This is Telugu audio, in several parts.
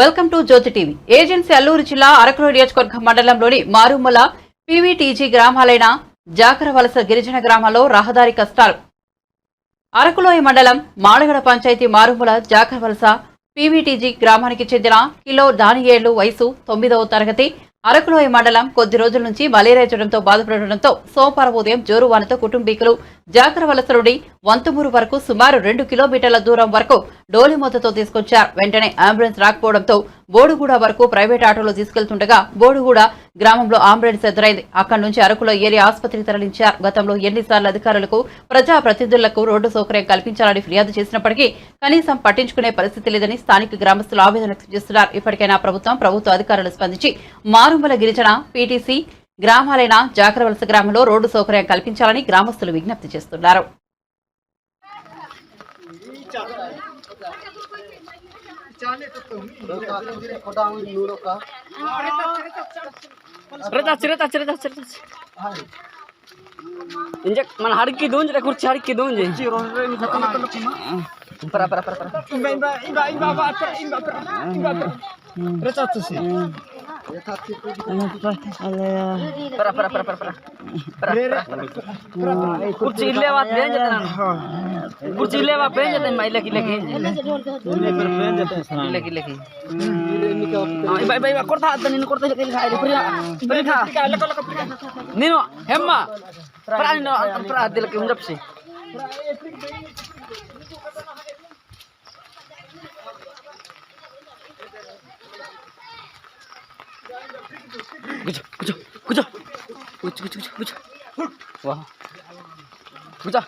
Welcome to Jyothi TV. Agency Alluri జిల్లా అరకులో నియోజకవర్గం మండలంలోని మారుమల పీవీటీజీ గ్రామాలైన జాకరవలస గిరిజన గ్రామాల్లో రహదారి కష్టాలు. అరకులోయ మండలం మాడగడ పంచాయతీ మారుమల జాకరవలస పీవీటీజీ గ్రామానికి చెందిన కిలో దానియేళ్ళు వయసు తొమ్మిదవ తరగతి అరకులోయ మండలం కొద్ది రోజుల నుంచి మలేరియా జ్వరంతో బాధపడడంతో సోమవారం ఉదయం జోరువానతో కుటుంబీకులు జాకరవలస నుండి వంతుమూరు వరకు సుమారు రెండు కిలోమీటర్ల దూరం వరకు డోలి డోలిమూతతో తీసుకొచ్చారు. వెంటనే అంబులెన్స్ రాకపోవడంతో బోడుగూడ వరకు ప్రైవేట్ ఆటోలో తీసుకెళ్తుండగా బోడుగూడ గ్రామంలో అంబులెన్స్ ఎదురైంది. అక్కడి నుంచి అరకులో ఏరి ఆసుపత్రికి తరలించారు. గతంలో ఎన్నిసార్లు అధికారులకు ప్రజాప్రతినిధులకు రోడ్డు సౌకర్యం కల్పించాలని ఫిర్యాదు చేసినప్పటికీ కనీసం పట్టించుకునే పరిస్థితి లేదని స్థానిక గ్రామస్తులు ఆవేదన వ్యక్తం చేస్తున్నారు. ఇప్పటికైనా ప్రభుత్వం ప్రభుత్వ అధికారులు స్పందించి మారుమల గిరిజన పీటీసీ గ్రామాలైన జాకరవలస గ్రామంలో రోడ్డు సౌకర్యం కల్పించాలని గ్రామస్తులు విజ్ఞప్తి చేస్తున్నారు. ರೆತಾಚಿ ರೆತಾಚಿ ರೆತಾಚಿ ರೆತಾಚಿ ಇಂಜ ಮನ ಹಡಕ್ಕಿ ದೂಂಜ್ ರೇ ಕುರ್ಚಿ ಹಡಕ್ಕಿ ದೂಂಜ್ ಪರ ಪರ ಪರ ಪರ ಇಂಬ ಇಂಬ ಇಂಬ ಇಂಬ ಇಂಬ ಇಂಬ ರೆತಾಚಿ ಪರ ಪರ ಪರ ಪರ ಪರ ಕುರ್ಚಿ ಇಲ್ಲೇ ವಾ ಬೇಂಜ್ ನಾನು ಕುರ್ಚಿ ಇಲ್ಲೇ ವಾ ಬೇಂಜ್ ಅಂತ ಮೈ ಲಗಿ ಲಗಿ ಲಗಿ ಲಗಿ ಬೈ ಬೈ ಕೊಡ್ತಾ ಅದ ನೀನು ಕೊಡ್ತಾ ಇಲ್ಲಿ ಖಾಯಿಲೆ ಪುರಿ ಪುರಿ ಖಾ ನೀನು ಹೆಮ್ಮ ಪರ ನೀನು ಪರ ದಿಲಕ್ಕೆ ಉಂಡಪ್ಸಿ undap sih Kuja, kuja, kuja. Kuja, kuja, kuja, kuja. Wah. Kuja.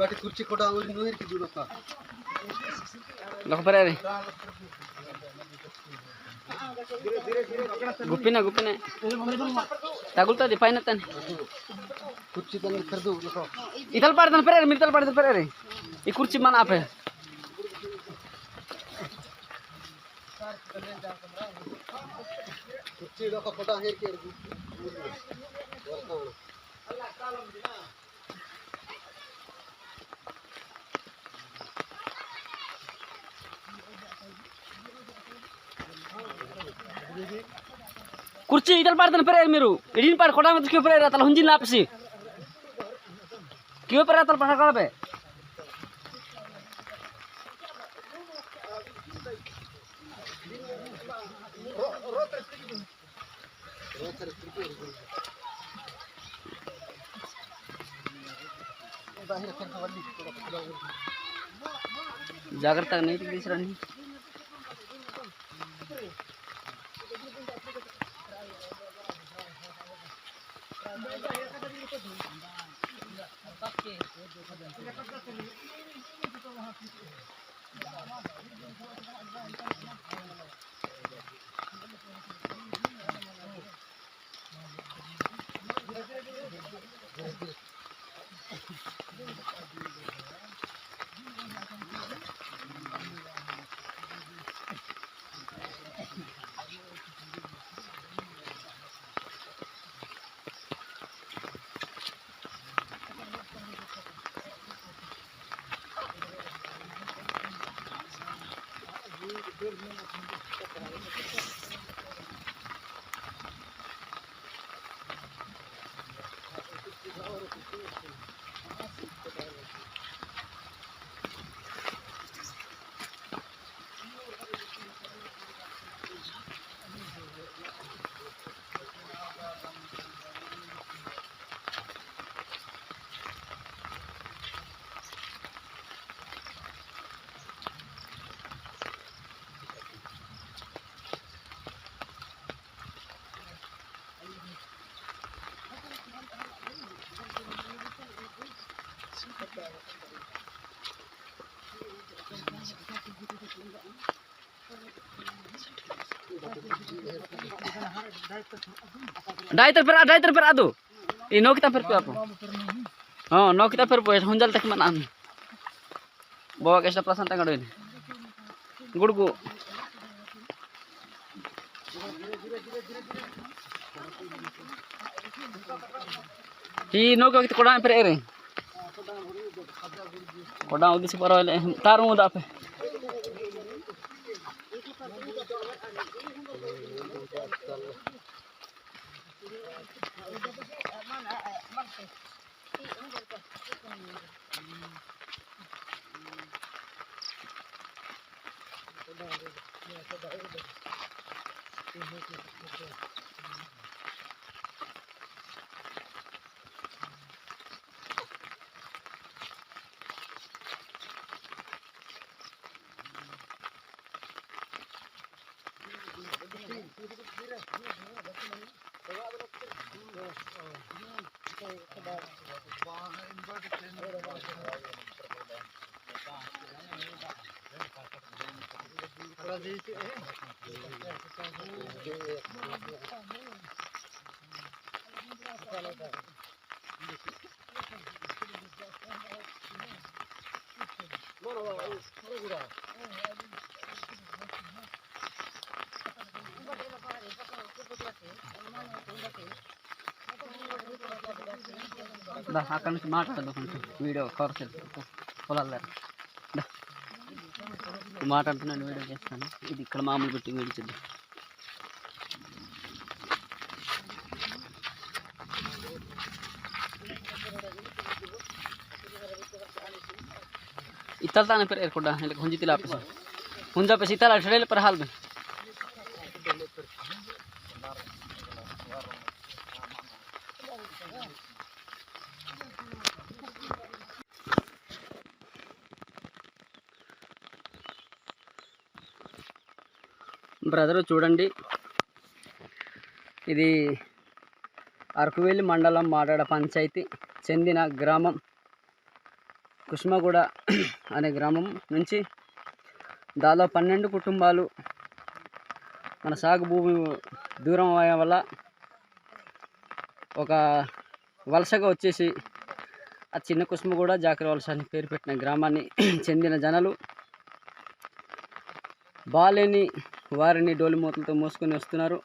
Baati ಕುರ್ಚಿ ಕೊಡ ನೂರಿಗೆ ದೂರಪ್ಪ Lako pare re. Gupina, gupina. Tagul tadi paina tan. ಕುರ್ಚಿ ತಂದು ಕರೆದು Ital par tan pare, mital par tan pare re. I kursi mana apa? ಕುರ್ಚಿ ಇಡೋಕ ಕೊಡ ಹೇಗೆ Kursi ital par tan pare miru. Idin par koda mat kyo pare tal hunjin जागर नहीं दिख रहा नहीं ちょっとありがとうございます。Daiter per daiter per adu. Ino kita perpu apa? Oh, ino kita perpu hujan Hunjal tak mana? Anu? Bawa kesta pelasan tengah dulu ini. Gurugu. Ino kita kurang per ereng. ಕೊಡ ಉದಿಸಿ ಪರವಾಗಿಲ್ಲ ತಾರು ಮುದಾಪೆ అక్కడ నుంచి మాట్లాడదు కొంచెం వీడియో కవర్ చేస్తాను పొలాల इकूल पट्टी वेड़च इतना पेड़ को हंजी तेल आप हंजापे इतना पर हाल में బ్రదరు చూడండి. ఇది అరకువేలి మండలం మాడాడ పంచాయతీ చెందిన గ్రామం. కుష్మగూడ అనే గ్రామం నుంచి దాదాపు పన్నెండు కుటుంబాలు మన సాగు భూమి దూరం అయ్యే వల్ల ఒక వలసగా వచ్చేసి ఆ చిన్న కుసుమగూడ జాకర వలస అని పేరు పెట్టిన గ్రామాన్ని చెందిన జనాలు. బాలేని వారిని డోలిమూతలతో మోసుకొని వస్తున్నారు.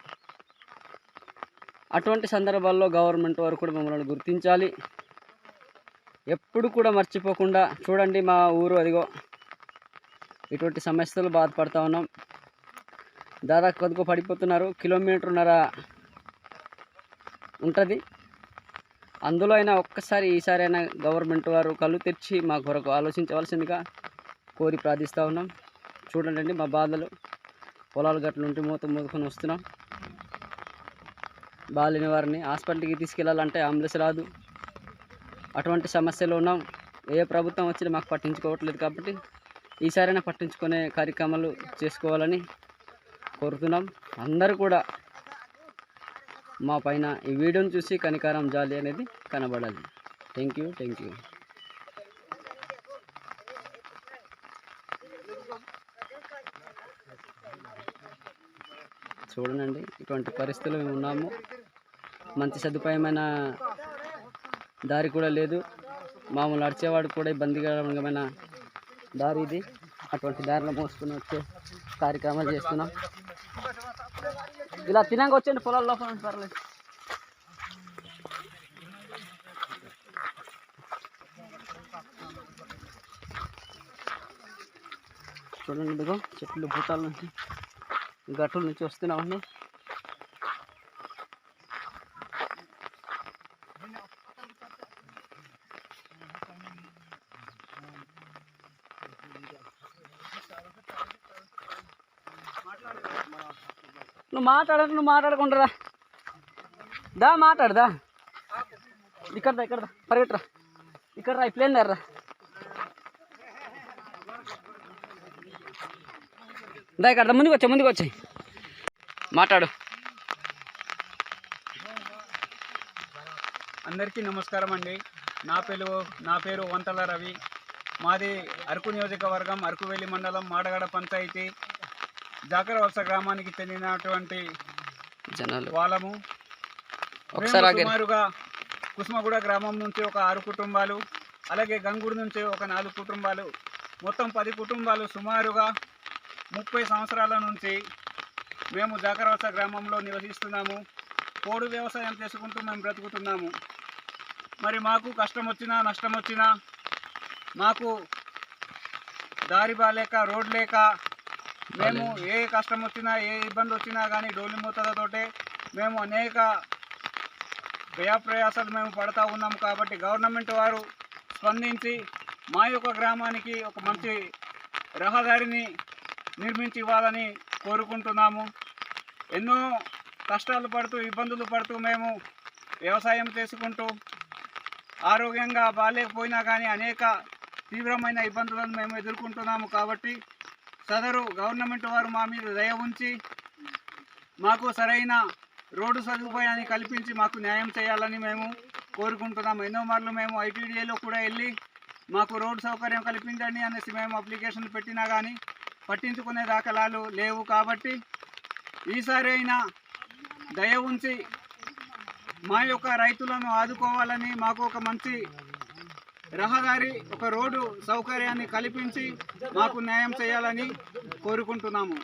అటువంటి సందర్భాల్లో గవర్నమెంట్ వారు కూడా మమ్మల్ని గుర్తించాలి. ఎప్పుడు కూడా మర్చిపోకుండా చూడండి మా ఊరు అదిగో. ఇటువంటి సమస్యలు బాధపడతా ఉన్నాం. దాదాపు కొద్దిగా పడిపోతున్నారు. కిలోమీటర్న్నర ఉంటుంది. అందులో అయినా ఒక్కసారి ఈసారి అయినా గవర్నమెంట్ వారు కళ్ళు తెరిచి మా కొరకు ఆలోచించవలసిందిగా కోరి ప్రార్థిస్తూ ఉన్నాం. చూడండి మా బాధలు. పొలాలు గట్ల నుండి మూత మూతకొని వస్తున్నాం. బాలిన వారిని హాస్పిటల్కి తీసుకెళ్ళాలంటే అంబులెన్స్ రాదు. అటువంటి సమస్యలు ఉన్నాం. ఏ ప్రభుత్వం వచ్చినా మాకు పట్టించుకోవట్లేదు కాబట్టి ఈసారైనా పట్టించుకునే కార్యక్రమాలు చేసుకోవాలని కోరుతున్నాం. అందరూ కూడా మా పైన ఈ వీడియోని చూసి కనికారం జాలి అనేది కనబడాలి. థ్యాంక్ యూ థ్యాంక్ యూ చూడండి ఇటువంటి పరిస్థితులు మేము ఉన్నాము. మంచి సదుపాయమైన దారి కూడా లేదు. మామూలు నడిచేవాడు కూడా ఇబ్బందికరమైన దారి ఇది. అటువంటి దారిలో మోసుకుని వచ్చే కార్యక్రమాలు చేస్తున్నాం. ఇలా తినాక వచ్చండి పొలాల లోపల పర్లేదు చూడండి ఇదిగో చెట్లు భూతాల నుంచి గట్టుల నుంచి వస్తున్నామండి నువ్వు మాట్లాడదు నువ్వు మాట్లాడకుండా దా మాట్లాడదా ఇక్కడ దా ఇక్కడ పరిగెట్టరా. ఇక్కడ రా ప్లేన్ దా ఇక్కడ ముందుకు వచ్చా ముందుకు వచ్చాయి మాట్లాడు. అందరికీ నమస్కారం అండి. నా పేరు నా పేరు వంతల రవి. మాది అరకు నియోజకవర్గం అరకువెల్లి మండలం మాడగడ పంచాయతీ. జాకర వలస గ్రామానికి చెందినటువంటి జనాలు. వాళ్ళము. సుమారుగా కుసుమగూడ గ్రామం నుంచి ఒక ఆరు కుటుంబాలు అలాగే గంగూరు నుంచి ఒక నాలుగు కుటుంబాలు మొత్తం పది కుటుంబాలు సుమారుగా ముప్పై సంవత్సరాల నుంచి మేము జాకరవలస గ్రామంలో నివసిస్తున్నాము. పోడు వ్యవసాయం చేసుకుంటూ మేము బ్రతుకుతున్నాము. మరి మాకు కష్టం వచ్చినా నష్టం వచ్చినా మాకు దారి బాలేక రోడ్ లేక మేము ఏ కష్టం వచ్చినా ఏ ఇబ్బంది వచ్చినా కానీ డోలి మూతలతోటే మేము అనేక వ్యయప్రయాసాలు మేము పడతా ఉన్నాం కాబట్టి గవర్నమెంట్ వారు స్పందించి మా యొక్క గ్రామానికి ఒక మంచి రహదారిని నిర్మించి ఇవ్వాలని కోరుకుంటున్నాము. ఎన్నో కష్టాలు పడుతూ ఇబ్బందులు పడుతూ మేము వ్యవసాయం చేసుకుంటూ ఆరోగ్యంగా బాగాలేకపోయినా కానీ అనేక తీవ్రమైన ఇబ్బందులను మేము ఎదుర్కొంటున్నాము కాబట్టి సదరు గవర్నమెంట్ వారు మా మీద దయ ఉంచి మాకు సరైన రోడ్డు సదుపాయాన్ని కల్పించి మాకు న్యాయం చేయాలని మేము కోరుకుంటున్నాము ఎన్నో మార్లు మేము ఐటీడీఏలో కూడా వెళ్ళి మాకు రోడ్డు సౌకర్యం కల్పించండి అనేసి మేము అప్లికేషన్ పెట్టినా కానీ పట్టించుకునే దాఖలాలు లేవు కాబట్టి ఈసారి అయినా దయ ఉంచి మా యొక్క రైతులను ఆదుకోవాలని మాకు ఒక మంచి రహదారి ఒక రోడ్డు సౌకర్యాన్ని కల్పించి మాకు న్యాయం చేయాలని కోరుకుంటున్నాము.